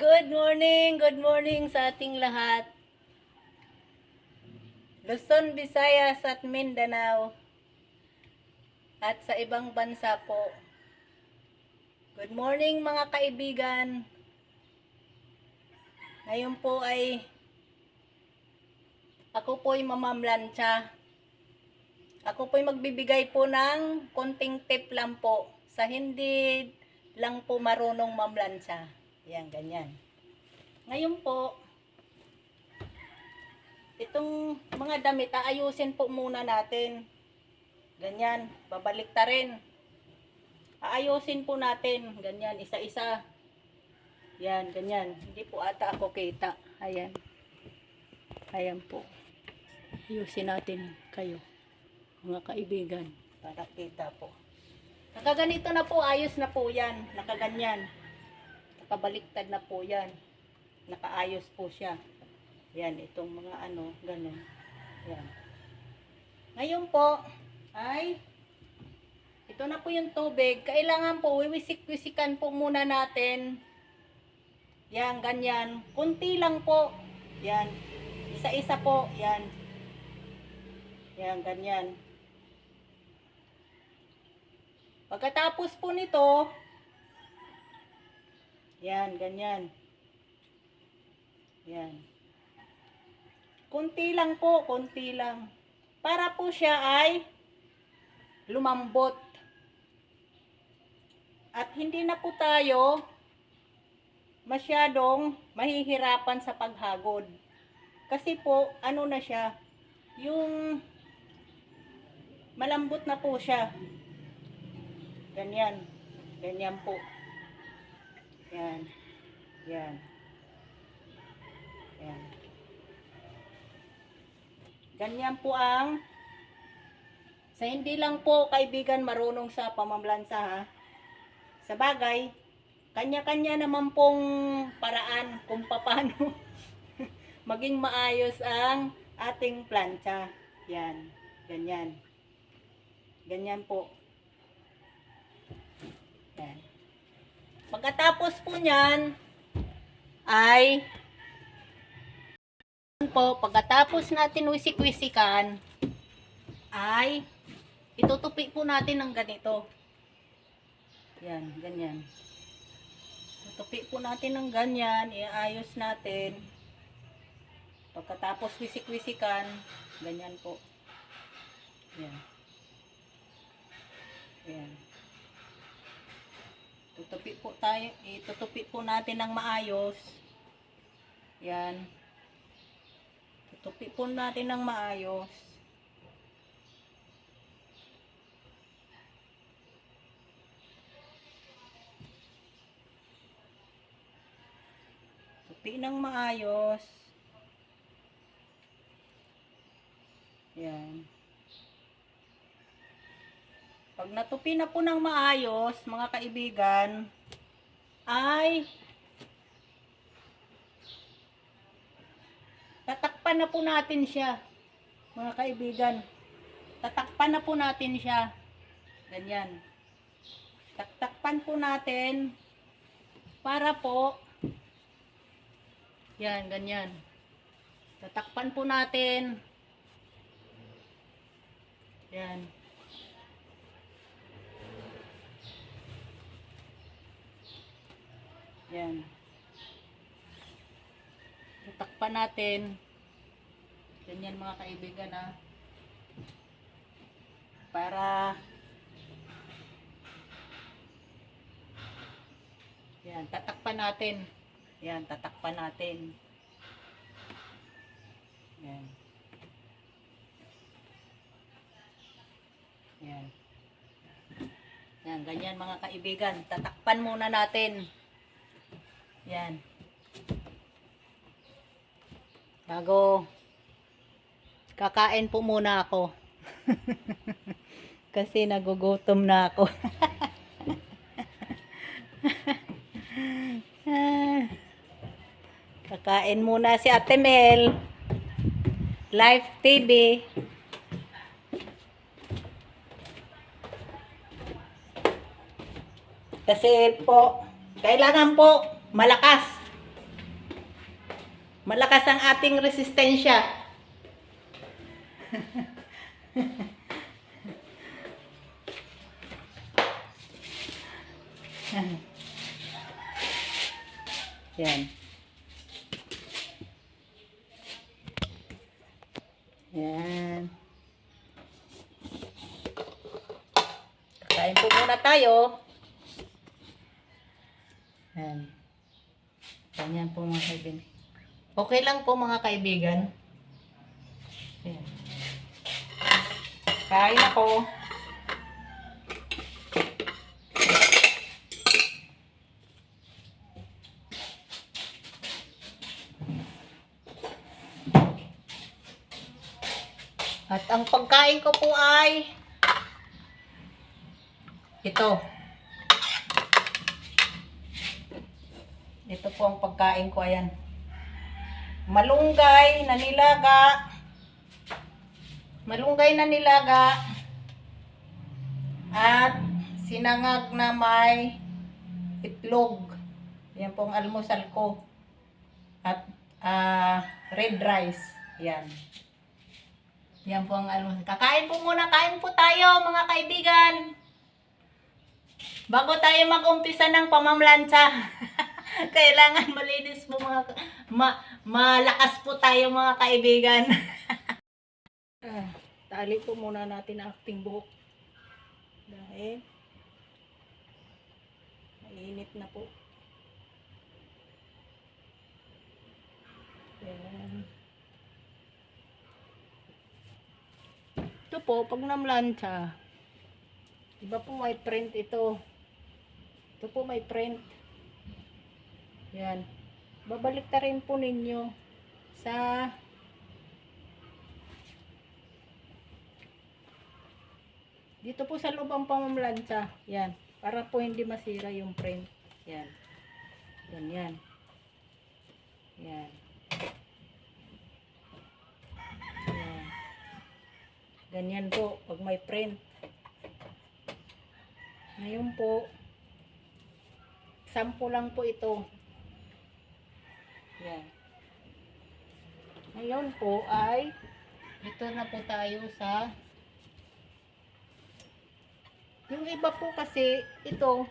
Good morning, good morning sa ating lahat. Luzon, Visayas at Mindanao at sa ibang bansa po. Good morning mga kaibigan. Ngayon po ay ako po ay mamamlansya. Ako po ay magbibigay po ng konting tip lang po sa hindi lang po marunong mamlansya. Yan, ganyan. Ngayon po, itong mga damit, aayusin po muna natin. Ganyan, babalik ta rin. Aayusin po natin, ganyan, isa-isa. Yan, ganyan. Hindi po ata ako kita. Ayan. Ayan po. Ayusin natin kayo, mga kaibigan, para kita po. Nakaganito na po, ayos na po yan. Nakaganyan. Nakabaliktad na po yan. Nakaayos po siya. Yan, itong mga ano, ganun. Yan. Ngayon po, ay, ito na po yung tubig. Kailangan po, wiwisik-wisikan po muna natin. Yan, ganyan. Kunti lang po. Yan. Isa-isa po. Yan. Yan, ganyan. Pagkatapos po nito, yan, ganyan. Yan. Kunti lang po, kunti lang. Para po siya ay lumambot. At hindi na po tayo masyadong mahihirapan sa paghagod. Kasi po, ano na siya, yung malambot na po siya. Ganyan. Ganyan po. Yan. Yan. Yan. Ganyan po ang sa hindi lang po kaibigan marunong sa pamamlansa ha. Sa bagay, kanya-kanya naman pong paraan kung paano maging maayos ang ating plancha. Yan. Ganyan. Ganyan po. Yan. Pagkatapos po niyan, ay po, pagkatapos natin wisik-wisikan, ay itutupi po natin ng ganito. Yan, ganyan. Tutupi po natin ng ganyan, iayos natin. Pagkatapos wisik-wisikan, ganyan po. Yan. Yan. Tutupi po tayo, itutupi po natin ng maayos. Yan. Tutupi po natin ng maayos. Tupi ng maayos. Yan. Pag natupi na po ng maayos, mga kaibigan, ay tatakpan na po natin siya. Mga kaibigan, tatakpan na po natin siya. Ganyan. Taktakpan po natin para po yan, ganyan. Tatakpan po natin. Yan. Yan. Tatakpan natin. Ganyan mga kaibigan ah. Para Yan, tatakpan natin. Yan, tatakpan natin. Yan. Yan. Yan, ganyan mga kaibigan. Tatakpan muna natin. Yan. Bago kakain po muna ako. Kasi nagugutom na ako. Kakain muna si Ate Mel. Live TV. Kasi po, kailangan po malakas. Malakas ang ating resistensya. Yan. Yan. Kain po muna tayo. Yan. Ganyan po mga kaibigan. Okay lang po mga kaibigan. Kain ako. At ang pagkain ko po ay ito. Ito po ang pagkain ko, ayan. Malunggay na nilaga. Malunggay na nilaga. At sinangag na may itlog. Yan po ang almusal ko. At ah, red rice. Yan. Yan po ang almusal. Kakain po muna. Kain po tayo mga kaibigan. Bago tayo mag-umpisa ng pamamlansa. Kailangan malinis po mga ma, malakas po tayo mga kaibigan. ah, tali po muna natin ang ating buhok. Dahil mainit na po. Ayan. Ito po, pag namlansya, iba po may print ito. Ito po may print. Yan. Babalik ta rin po ninyo sa dito po sa loob ang pamamlansya. Yan. Para po hindi masira yung print. Yan. Ganyan. Yan. Yan. Ganyan po pag may print. Ngayon po, sampo lang po ito. Yan. Ngayon po ay ito na po tayo sa yung iba po kasi ito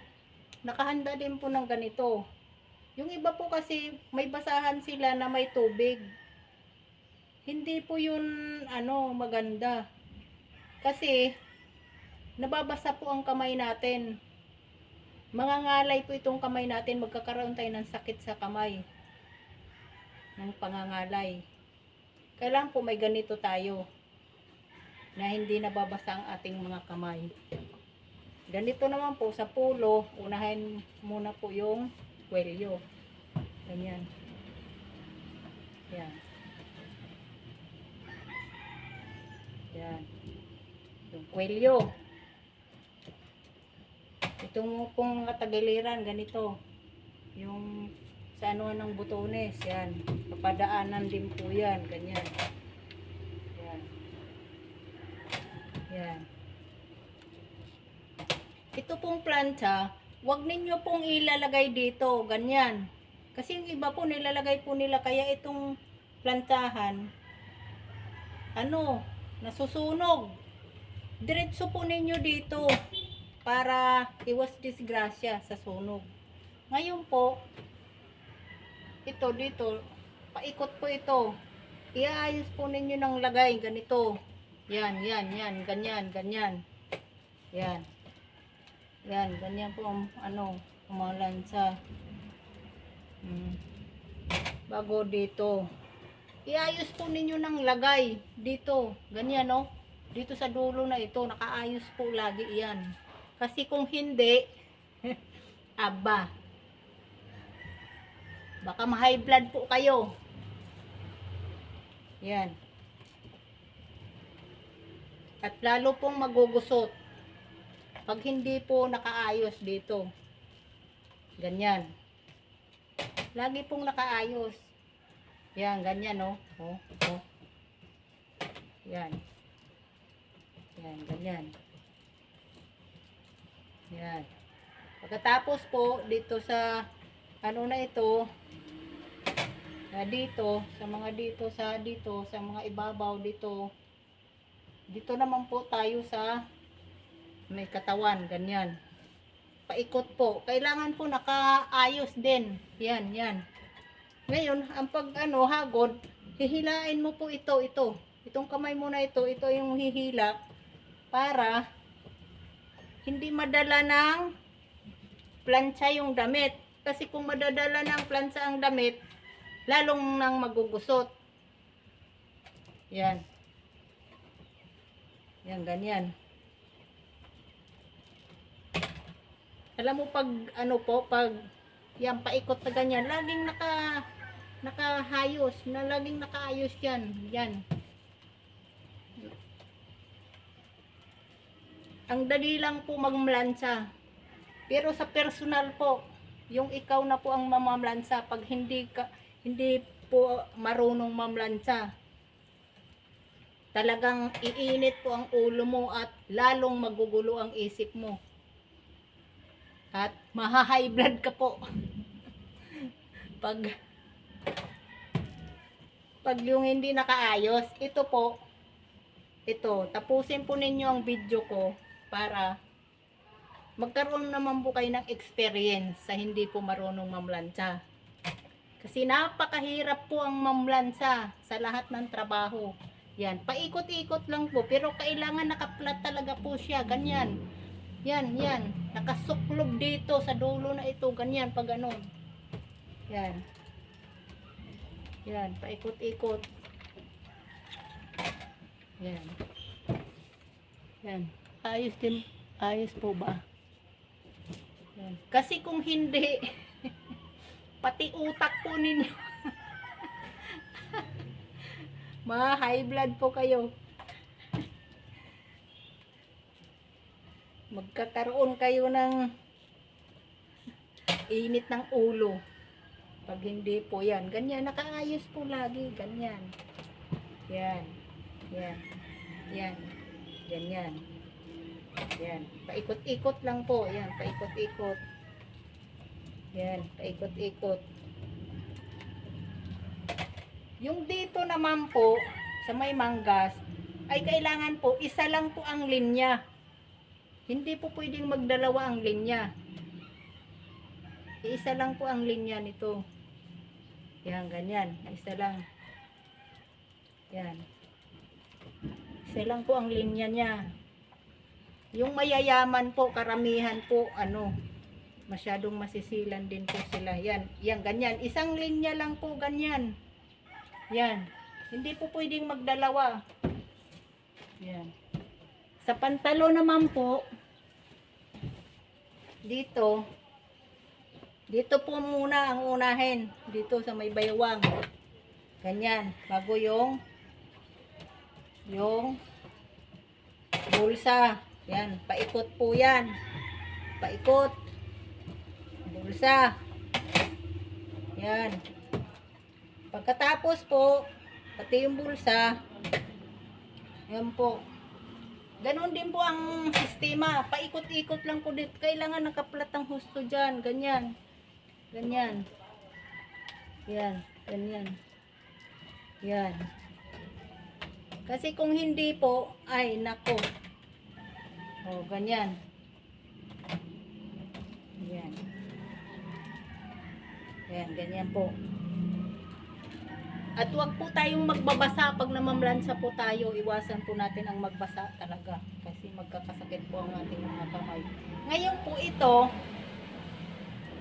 nakahanda din po ng ganito. Yung iba po kasi may basahan sila na may tubig. Hindi po yun ano maganda. Kasi nababasa po ang kamay natin. Mangangalay po itong kamay natin, magkakaroon tayo ng sakit sa kamay. Ng pangangalay. Kailangan po may ganito tayo na hindi nababasa ang ating mga kamay. Ganito naman po sa pulo, unahin muna po yung kwelyo. Ganyan. Yan. Yan. Yung kwelyo. Itong pong katagiliran, ganito. Yung sa ano ng butones, yan. Papadaanan din po yan, ganyan. Yan. Yan. Ito pong plancha, wag ninyo pong ilalagay dito, ganyan. Kasi yung iba po nilalagay po nila, kaya itong plantahan, ano, nasusunog. Diretso po ninyo dito para iwas disgrasya sa sunog. Ngayon po, ito dito, paikot po ito. Iaayos po ninyo ng lagay, ganito. Yan, yan, yan, ganyan, ganyan. Yan. Yan, ganyan po ang ano, umalan sa mm, bago dito. Iayos po ninyo ng lagay dito. Ganyan, no? Dito sa dulo na ito, nakaayos po lagi yan. Kasi kung hindi, aba, baka ma-high blood po kayo. Yan. At lalo pong magugusot. Pag hindi po nakaayos dito. Ganyan. Lagi pong nakaayos. Yan, ganyan, no? Oh, oh. Yan. Yan, ganyan. Yan. Pagkatapos po, dito sa, ano na ito, Na dito, sa mga dito, sa dito, sa mga ibabaw dito. Dito naman po tayo sa may katawan, ganyan. Paikot po. Kailangan po nakaayos din. Yan, yan. Ngayon, ang pag ano, hagod, hihilain mo po ito, ito. Itong kamay mo na ito, ito yung hihila para hindi madala ng plancha yung damit. Kasi kung madadala ng plancha ang damit, lalong nang magugusot. Yan. Yan, ganyan. Alam mo pag ano po, pag yan paikot na ganyan, laging naka nakahayos, na laging nakaayos yan. Yan. Ang dali lang po magmlansa. Pero sa personal po, yung ikaw na po ang mamamlansa pag hindi ka hindi po marunong mamlansa. Talagang iinit po ang ulo mo at lalong magugulo ang isip mo. At maha-high blood ka po. pag pag yung hindi nakaayos, ito po, ito, tapusin po ninyo ang video ko para magkaroon naman po kayo ng experience sa hindi po marunong mamlansa. Kasi napakahirap po ang mamlansa sa lahat ng trabaho. Yan, paikot-ikot lang po, pero kailangan nakaplat talaga po siya, ganyan. Yan, yan, nakasuklob dito sa dulo na ito, ganyan, pag ano. Yan. Yan, paikot-ikot. Yan. Yan. Ayos din, ayos po ba? Kasi kung hindi, pati utak po ninyo. Ma, high blood po kayo. Magkakaroon kayo ng init ng ulo. Pag hindi po yan. Ganyan, nakaayos po lagi. Ganyan. Yan. Yan. Yan. Ganyan. Yan. Paikot-ikot lang po. Yan. Paikot-ikot. Yan. Paikot-ikot. Yung dito naman po, sa may manggas, ay kailangan po, isa lang po ang linya. Hindi po pwedeng magdalawa ang linya. Isa lang po ang linya nito. Yan, ganyan. Isa lang. Yan. Isa lang po ang linya niya. Yung mayayaman po, karamihan po, ano, masyadong masisilan din po sila. Yan, yan, ganyan. Isang linya lang po, ganyan. Yan. Hindi po pwedeng magdalawa. Yan. Sa pantalo naman po, dito, dito po muna ang unahin. Dito sa may baywang. Ganyan. Bago yung yung bulsa. Yan. Paikot po yan. Paikot. Bulsa. Yan. Pagkatapos po, pati yung bulsa, yan po. Ganon din po ang sistema. Paikot-ikot lang po. Kailangan nakaplat ang husto dyan. Ganyan. Ganyan. Yan. Ganyan. Yan. Kasi kung hindi po, ay nako. O, ganyan. Yan. Yan, ganyan po. At wag po tayong magbabasa pag namamlansa po tayo. Iwasan po natin ang magbasa talaga. Kasi magkakasakit po ang ating mga kamay. Ngayon po ito,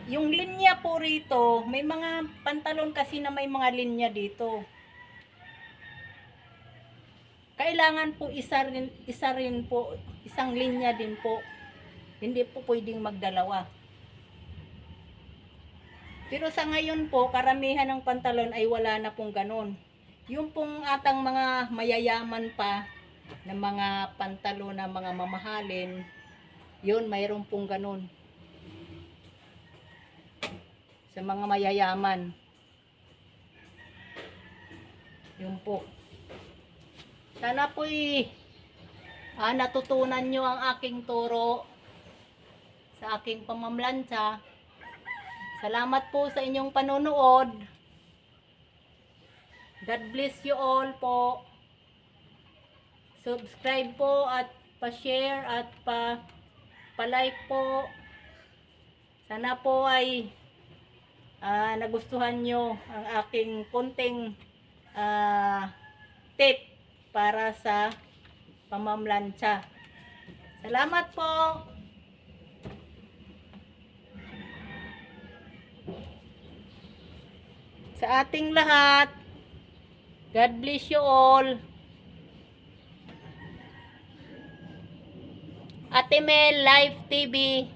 yung linya po rito, may mga pantalon kasi na may mga linya dito. Kailangan po isa rin, isa rin po, isang linya din po. Hindi po pwedeng magdalawa. Pero sa ngayon po, karamihan ng pantalon ay wala na pong ganon. Yung pong atang mga mayayaman pa na mga pantalon na mga mamahalin, yun, mayroon pong ganon. Sa mga mayayaman. Yun po. Sana po'y ah, natutunan nyo ang aking turo sa aking pamamlansa. Salamat po sa inyong panonood. God bless you all po. Subscribe po at pa-share at pa pa-like po. Sana po ay ah, nagustuhan nyo ang aking konting ah, tip para sa pamamlansya. Salamat po! Sa ating lahat, God bless you all. Ate Mel Live TV.